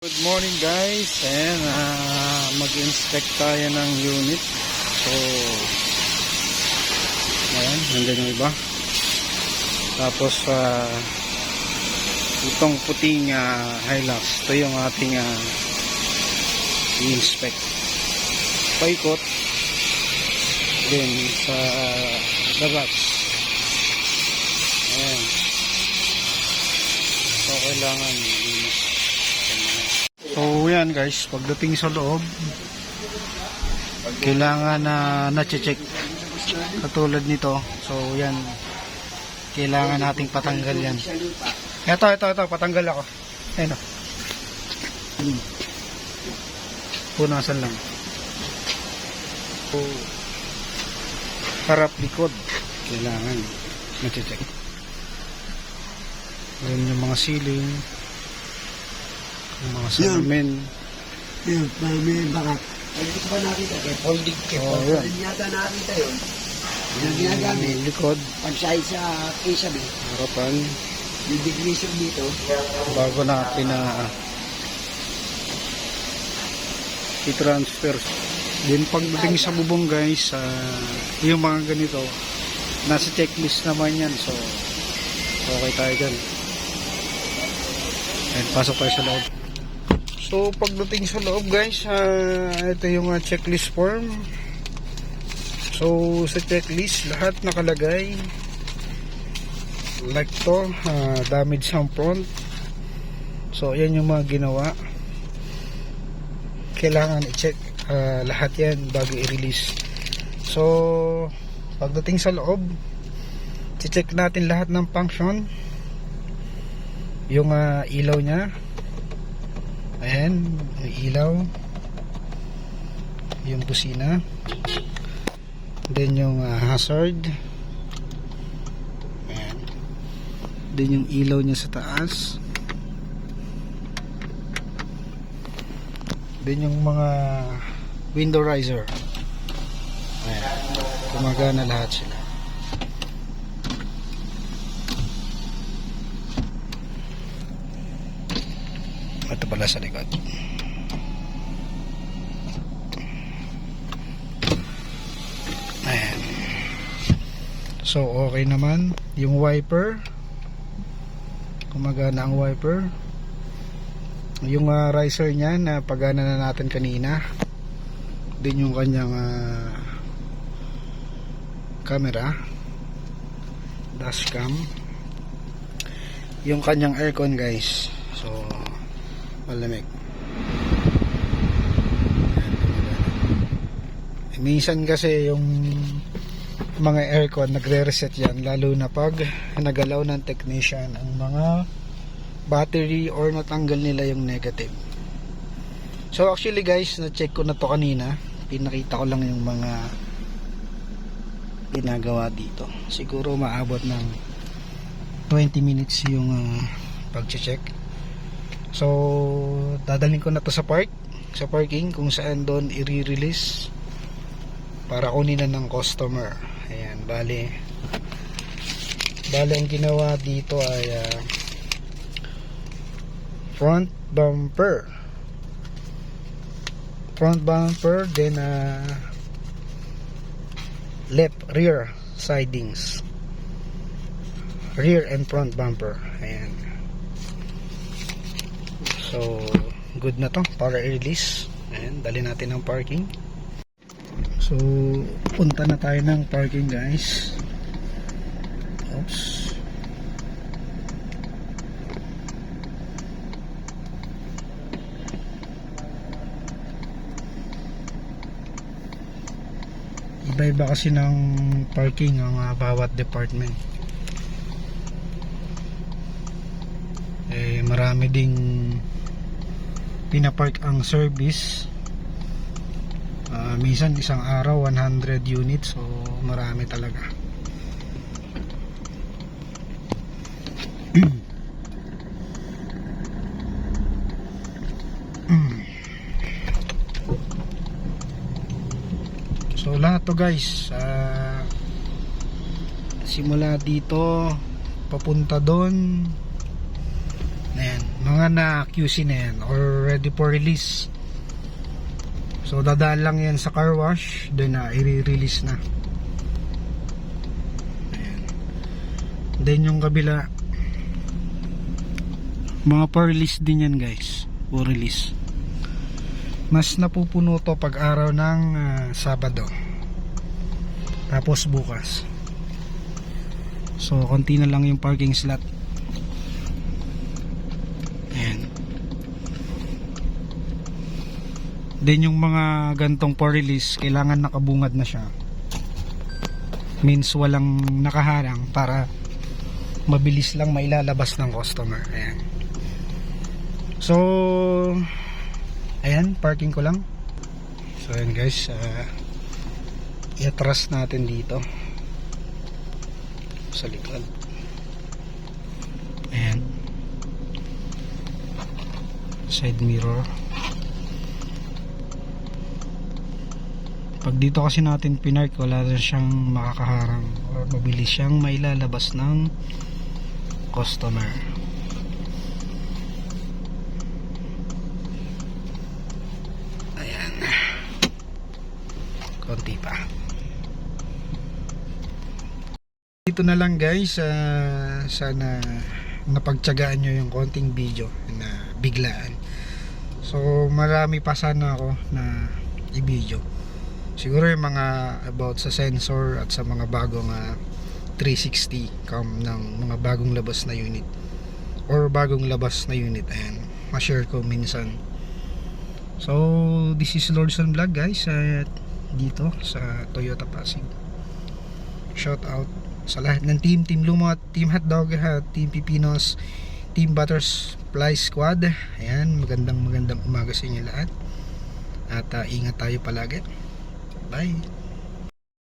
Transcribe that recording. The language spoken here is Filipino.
Good morning guys. And uh, mag-inspect tayo ng unit. So ayan, nandun yung iba. Tapos uh, itong puting uh, Hilux ito yung ating uh, i-inspect. Paikot din sa labas ayan. So kailangan So yan guys, pagdating sa loob, kailangan na na-check katulad nito. So yan, kailangan nating patanggal yan. Ito, ito, ito, patanggal ako. Ayun o. Hmm. Punasan lang. So, harap likod, kailangan na-check. Yan yung mga ceiling, yung mga salamin. Yun, may, may bakat. Ay, dito ba nakita? Kaya folding Oh, folding. yan. Hindi yata nakita yun. Yan ang ginagamit. Yung likod, Pag side sa kisabi, harapan, yung degreaser dito, bago natin na i-transfer. Then pagdating sa bubong guys, ah, yung mga ganito, nasa checklist naman yan. So, okay tayo dyan. And pasok tayo sa loob. So, pagdating sa loob guys, ah, ito yung ah, checklist form. So, sa checklist, lahat nakalagay. Like to, ah, damage sa front. So, yan yung mga ginawa. Kailangan i-check ah, lahat yan bago i-release. So, pagdating sa loob, check natin lahat ng function. Yung ah, ilaw niya. Ayan, yung ilaw. Yung busina. Then yung ah, hazard. Ayan. Then yung ilaw niya sa taas. Then yung mga window riser. Ayan. Gumagana lahat sila. Ito pala sa likod. Ayan. So, okay naman. Yung wiper. Gumagana ang wiper. Yung uh, riser niya na pagana na natin kanina. Din yung kanyang ah, camera. Dashcam. Yung kanyang aircon guys. So, malamig. Minsan kasi yung mga aircon nagre-reset yan lalo na pag nagalaw ng technician ang mga battery or natanggal nila yung negative. So actually guys, na-check ko na to kanina. Pinakita ko lang yung mga ginagawa dito. Siguro maabot ng 20 minutes yung uh, pag-check. So, dadalhin ko na to sa park, sa parking kung saan doon i-release para kunin na ng customer. Ayan, bali bali ang ginawa dito ay ah, front bumper. Front bumper then uh, left rear sidings. Rear and front bumper. Ayan so good na to para i-release. Ayan dali natin ng parking. So punta na tayo ng parking guys. Oops. Iba-iba kasi ng parking ang ah, bawat department. Eh marami ding pinapark ang service. Ah, minsan isang araw 100 units. So marami talaga. So lahat to guys ah, simula dito papunta doon. Ayan mga na QC na yan or ready for release. So dadaan lang yan sa car wash then na i-release na. Ayan. then yung kabila mga for release din yan guys for release. Mas napupuno to pag araw ng ah, Sabado. Tapos bukas. So konti na lang yung parking slot ayan then yung mga gantong for release kailangan nakabungad na siya. Means walang nakaharang para mabilis lang mailalabas ng customer. Ayan. So ayan parking ko lang. So ayan guys uh, i-atras natin dito. Sa likod. Ayan. Side mirror pag dito kasi natin pinark wala na siyang makakaharang. Or mabilis siyang mailalabas ng customer. Ayan. Konti pa. Dito na lang guys. Ah, sana napagtyagaan nyo yung konting video na biglaan. So marami pa sana ako na i-video siguro yung mga about sa sensor at sa mga bagong ah, 360 cam ng mga bagong labas na unit. Or bagong labas na unit ayan. Ma-share ko minsan. So this is Lordson Vlog guys at dito sa Toyota Pasig. Shout out sa lahat ng team Team Lumot, Team Hotdog at Team Pipinos Team Butterfly Squad. Ayan magandang magandang umaga sa inyo lahat. At ah, ingat tayo palagi bye